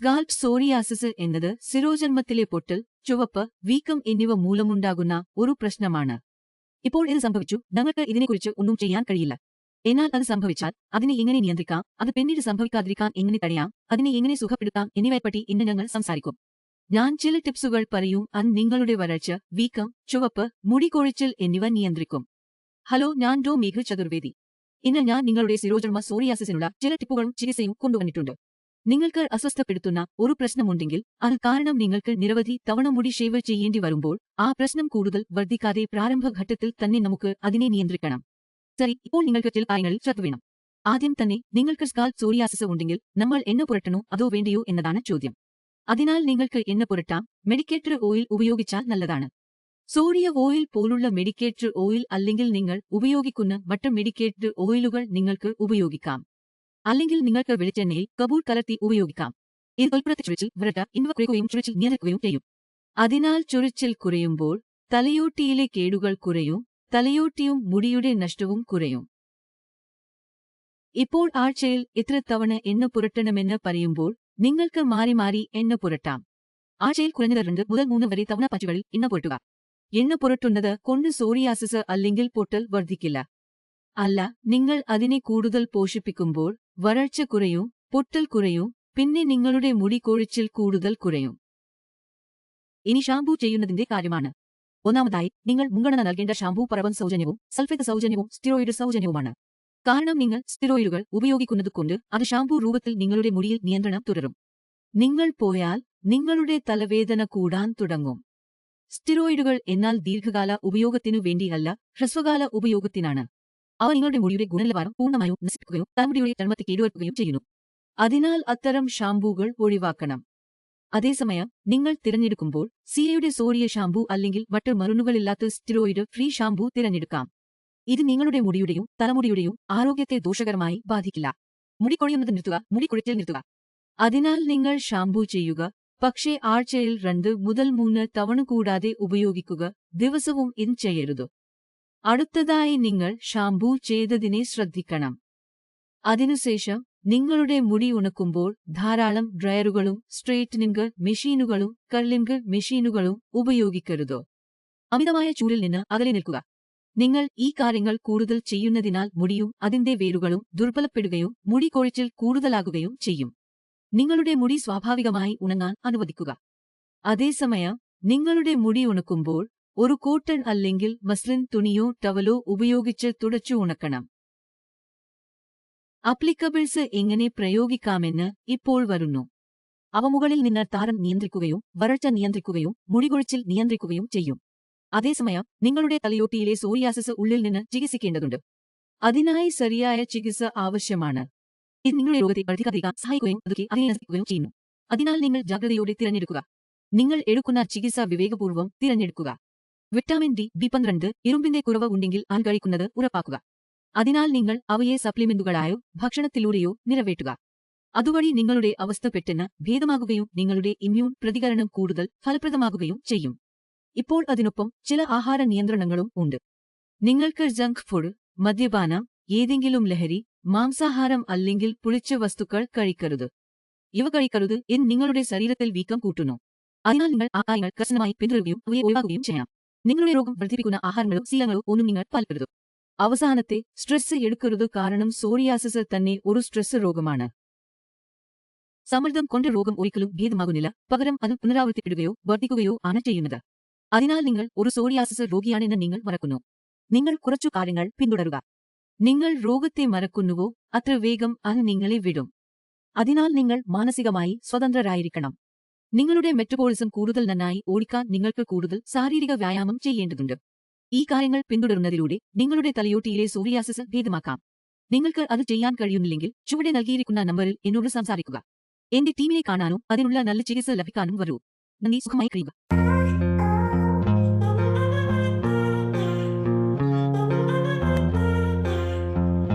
Scalp psoriasis എന്നത് സിരോജന്മത്തിലെ പൊട്ടൽ ചുവപ്പ് വീക്കം എന്നിവ മൂലമുണ്ടാകുന്ന ഒരു പ്രശ്നമാണ്. ഇപ്പോൾ ഇത് സംഭവിച്ചു. ഞങ്ങൾക്ക് ഇതിനെക്കുറിച്ച് ഒന്നും ചെയ്യാൻ കഴിയില്ല. എന്നാൽ അത് സംഭവിച്ചാൽ അതിനെ എങ്ങനെ നിയന്ത്രിക്കാം? അത് പിന്നീട് സംഭവിക്കാതിരിക്കാൻ എങ്ങനെ തടയാം? അതിനെ എങ്ങനെ സുഖപ്പെടുത്താം? എന്നിവയെപ്പറ്റി ഇന്ന് ഞങ്ങൾ സംസാരിക്കും. ഞാൻ ചില ടിപ്സുകൾ പറയും. അത് നിങ്ങളുടെ വരൾച്ച വീക്കം ചുവപ്പ് മുടികൊഴിച്ചിൽ എന്നിവ നിയന്ത്രിക്കും. ഹലോ ഞാൻ ഡോ മേഘ ചതുർവേദി. ഇന്ന് ഞാൻ നിങ്ങളുടെ സിരോജർമ സോറിയാസിസിനുള്ള ചില ടിപ്പുകളും ചികിത്സയും കൊണ്ടുവന്നിട്ടുണ്ട്. നിങ്ങൾക്ക് അസ്വസ്ഥപ്പെടുത്തുന്ന ഒരു പ്രശ്നമുണ്ടെങ്കിൽ അത് കാരണം നിങ്ങൾക്ക് നിരവധി തവണ മുടി ഷേവ് ചെയ്യേണ്ടി വരുമ്പോൾ ആ പ്രശ്നം കൂടുതൽ വർദ്ധിക്കാതെ പ്രാരംഭഘട്ടത്തിൽ തന്നെ നമുക്ക് അതിനെ നിയന്ത്രിക്കണം. ശരി ഇപ്പോൾ നിങ്ങൾക്ക് ചില കാര്യങ്ങളിൽ ശ്രദ്ധ വേണം. ആദ്യം തന്നെ നിങ്ങൾക്ക് സ്കാൽ സോറിയാസിസ് ഉണ്ടെങ്കിൽ നമ്മൾ എണ്ണ പുരട്ടണോ അതോ വേണ്ടയോ എന്നതാണ് ചോദ്യം. അതിനാൽ നിങ്ങൾക്ക് എണ്ണ പുരട്ടാം. മെഡിക്കേറ്റർ ഓയിൽ ഉപയോഗിച്ചാൽ നല്ലതാണ്. സോറിയ ഓയിൽ പോലുള്ള മെഡിക്കേറ്റർ ഓയിൽ അല്ലെങ്കിൽ നിങ്ങൾ ഉപയോഗിക്കുന്ന മറ്റ് മെഡിക്കേറ്റർ ഓയിലുകൾ നിങ്ങൾക്ക് ഉപയോഗിക്കാം. അല്ലെങ്കിൽ നിങ്ങൾക്ക് വെളിച്ചെണ്ണയിൽ കബൂർ കലർത്തി ഉപയോഗിക്കാം. ഇത് ഉൾപ്പെടുത്തി ചുഴിച്ചിൽ വരട്ട എന്നിവ കുറയ്ക്കുകയും ചുഴിച്ചിൽ നിയന്ത്രിക്കുകയും ചെയ്യും. അതിനാൽ ചുഴിച്ചിൽ കുറയുമ്പോൾ തലയോട്ടിയിലെ കേടുകൾ കുറയും തലയോട്ടിയും മുടിയുടെ നഷ്ടവും കുറയും. ഇപ്പോൾ ആഴ്ചയിൽ ഇത്ര തവണ എണ്ണ പുരട്ടണമെന്ന് പറയുമ്പോൾ നിങ്ങൾക്ക് മാറി മാറി എണ്ണ പുരട്ടാം. ആഴ്ചയിൽ കുറഞ്ഞത് രണ്ട് മുതൽ മൂന്ന് വരെ തവണ പച്ചുകളിൽ എണ്ണ പുരട്ടുക. എണ്ണ പുരട്ടുന്നത് കൊണ്ട് സോറിയാസിസ് അല്ലെങ്കിൽ പൊട്ടൽ വർദ്ധിക്കില്ല. അല്ല നിങ്ങൾ അതിനെ കൂടുതൽ പോഷിപ്പിക്കുമ്പോൾ വരൾച്ച കുറയും പൊട്ടൽ കുറയും പിന്നെ നിങ്ങളുടെ മുടി കൊഴിച്ചിൽ കൂടുതൽ കുറയും. ഇനി ഷാംപൂ ചെയ്യുന്നതിന്റെ കാര്യമാണ്. ഒന്നാമതായി നിങ്ങൾ മുൻഗണന നൽകേണ്ട ഷാംപൂ പറവൻ സൗജന്യവും സൾഫേറ്റ് സൗജന്യവും സ്റ്റിറോയിഡ് സൗജന്യവുമാണ്. കാരണം നിങ്ങൾ സ്റ്റിറോയിഡുകൾ ഉപയോഗിക്കുന്നതുകൊണ്ട് അത് ഷാംപൂ രൂപത്തിൽ നിങ്ങളുടെ മുടിയിൽ നിയന്ത്രണം തുടരും. നിങ്ങൾ പോയാൽ നിങ്ങളുടെ തലവേദന കൂടാൻ തുടങ്ങും. സ്റ്റിറോയിഡുകൾ എന്നാൽ ദീർഘകാല ഉപയോഗത്തിനു വേണ്ടിയല്ല ഹ്രസ്വകാല ഉപയോഗത്തിനാണ്. അവ നിങ്ങളുടെ മുടിയുടെ ഗുണനിലവാരം പൂർണമായും നശിപ്പിക്കുകയും തലമുടിയുടെ ചർമ്മത്തെ കേടുവരുത്തുകയും ചെയ്യുന്നു. അതിനാൽ അത്തരം ഷാംപൂകൾ ഒഴിവാക്കണം. അതേസമയം നിങ്ങൾ തിരഞ്ഞെടുക്കുമ്പോൾ സിയയുടെ സോഡിയ ഷാംപൂ അല്ലെങ്കിൽ മറ്റ് മരുന്നുകളില്ലാത്ത സ്റ്റിറോയിഡ് ഫ്രീ ഷാംപൂ തിരഞ്ഞെടുക്കാം. ഇത് നിങ്ങളുടെ മുടിയുടെയും തലമുടിയുടെയും ആരോഗ്യത്തെ ദോഷകരമായി ബാധിക്കില്ല. മുടി കൊഴിയുന്നത് നിർത്തുക മുടി കുഴിച്ചിൽ നിർത്തുക. അതിനാൽ നിങ്ങൾ ഷാംപൂ ചെയ്യുക. പക്ഷേ ആഴ്ചയിൽ രണ്ട് മുതൽ മൂന്ന് തവണ കൂടാതെ ഉപയോഗിക്കുക. ദിവസവും ഇത് ചെയ്യരുത്. അടുത്തതായി നിങ്ങൾ ഷാംപൂ ചെയ്തതിനെ ശ്രദ്ധിക്കണം. അതിനുശേഷം നിങ്ങളുടെ മുടി ഉണക്കുമ്പോൾ ധാരാളം ഡ്രയറുകളും സ്ട്രെയിറ്റനിംഗ് മെഷീനുകളും കർലിംഗ് മെഷീനുകളും ഉപയോഗിക്കരുത്? അമിതമായ ചൂടിൽ നിന്ന് അകലെ നിൽക്കുക. നിങ്ങൾ ഈ കാര്യങ്ങൾ കൂടുതൽ ചെയ്യുന്നതിനാൽ മുടിയും അതിന്റെ വേരുകളും ദുർബലപ്പെടുകയും മുടി കൊഴിച്ചിൽ കൂടുതലാകുകയും ചെയ്യും. നിങ്ങളുടെ മുടി സ്വാഭാവികമായി ഉണങ്ങാൻ അനുവദിക്കുക. അതേസമയം നിങ്ങളുടെ മുടി ഉണക്കുമ്പോൾ ഒരു കോട്ടൺ അല്ലെങ്കിൽ മസ്ലിൻ തുണിയോ ടവലോ ഉപയോഗിച്ച് തുടച്ചു ഉണക്കണം. അപ്ലിക്കബിൾസ് എങ്ങനെ പ്രയോഗിക്കാമെന്ന് ഇപ്പോൾ വരുന്നു. അവ മുകളിൽ നിന്ന് താരം നിയന്ത്രിക്കുകയും വരൾച്ച നിയന്ത്രിക്കുകയും മുടികൊഴിച്ചിൽ നിയന്ത്രിക്കുകയും ചെയ്യും. അതേസമയം നിങ്ങളുടെ തലയോട്ടിയിലെ സോറിയാസിസ് ഉള്ളിൽ നിന്ന് ചികിത്സിക്കേണ്ടതുണ്ട്. അതിനായി ശരിയായ ചികിത്സ ആവശ്യമാണ്. ഇത് നിങ്ങളുടെ രോഗത്തെ വർദ്ധിക്കാതിരിക്കാൻ സഹായിക്കുകയും അതൊക്കെ അതിനെ നശിപ്പിക്കുകയും ചെയ്യുന്നു. അതിനാൽ നിങ്ങൾ ജാഗ്രതയോടെ തിരഞ്ഞെടുക്കുക. നിങ്ങൾ എടുക്കുന്ന ചികിത്സ വിവേകപൂർവം തിരഞ്ഞെടുക്കുക. വിറ്റാമിൻ ഡി ബി പന്ത്രണ്ട് ഇരുമ്പിന്റെ കുറവ് ഉണ്ടെങ്കിൽ ആൻ കഴിക്കുന്നത് ഉറപ്പാക്കുക. അതിനാൽ നിങ്ങൾ അവയെ സപ്ലിമെന്റുകളായോ ഭക്ഷണത്തിലൂടെയോ നിറവേറ്റുക. അതുവഴി നിങ്ങളുടെ അവസ്ഥ പെട്ടെന്ന് ഭേദമാകുകയും നിങ്ങളുടെ ഇമ്മ്യൂൺ പ്രതികരണം കൂടുതൽ ഫലപ്രദമാകുകയും ചെയ്യും. ഇപ്പോൾ അതിനൊപ്പം ചില ആഹാര നിയന്ത്രണങ്ങളും ഉണ്ട്. നിങ്ങൾക്ക് ജങ്ക് ഫുഡ് മദ്യപാനം ഏതെങ്കിലും ലഹരി മാംസാഹാരം അല്ലെങ്കിൽ പുളിച്ച വസ്തുക്കൾ കഴിക്കരുത്. ഇവ കഴിക്കരുത് എന്ന് നിങ്ങളുടെ ശരീരത്തിൽ വീക്കം കൂട്ടുന്നു. അതിനാൽ നിങ്ങൾ ആ കാര്യങ്ങൾ കർശനമായി പിന്തുടരുകയും അവയെ ഒഴിവാക്കുകയും ചെയ്യണം നിങ്ങളുടെ രോഗം വർദ്ധിപ്പിക്കുന്ന ആഹാരങ്ങളോ ശീലങ്ങളോ ഒന്നും നിങ്ങൾ പാലിക്കരുത്. അവസാനത്തെ സ്ട്രെസ് എടുക്കരുത് കാരണം സോറിയാസിസ് തന്നെ ഒരു സ്ട്രെസ് രോഗമാണ്. സമ്മർദ്ദം കൊണ്ട് രോഗം ഒരിക്കലും ഭേദമാകുന്നില്ല. പകരം അത് പുനരാവർത്തിപ്പെടുകയോ വർദ്ധിക്കുകയോ ആണ് ചെയ്യുന്നത്. അതിനാൽ നിങ്ങൾ ഒരു സോറിയാസിസ് രോഗിയാണെന്ന് നിങ്ങൾ മറക്കുന്നു. നിങ്ങൾ കുറച്ചു കാര്യങ്ങൾ പിന്തുടരുക. നിങ്ങൾ രോഗത്തെ മറക്കുന്നുവോ? അത്ര വേഗം അത് നിങ്ങളെ വിടും. അതിനാൽ നിങ്ങൾ മാനസികമായി സ്വതന്ത്രരായിരിക്കണം. നിങ്ങളുടെ മെറ്റബോളിസം കൂടുതൽ നന്നായി ഓടിക്കാൻ നിങ്ങൾക്ക് കൂടുതൽ ശാരീരിക വ്യായാമം ചെയ്യേണ്ടതുണ്ട്. ഈ കാര്യങ്ങൾ പിന്തുടരുന്നതിലൂടെ നിങ്ങളുടെ തലയോട്ടിയിലെ സൂര്യാസസ് ഭേദമാക്കാം. നിങ്ങൾക്ക് അത് ചെയ്യാൻ കഴിയുന്നില്ലെങ്കിൽ ചുവടെ നൽകിയിരിക്കുന്ന നമ്പറിൽ എന്നോട് സംസാരിക്കുക. എന്റെ ടീമിനെ കാണാനും അതിനുള്ള നല്ല ചികിത്സ ലഭിക്കാനും വരൂ. നന്ദി സുഖമായി കഴിയുക.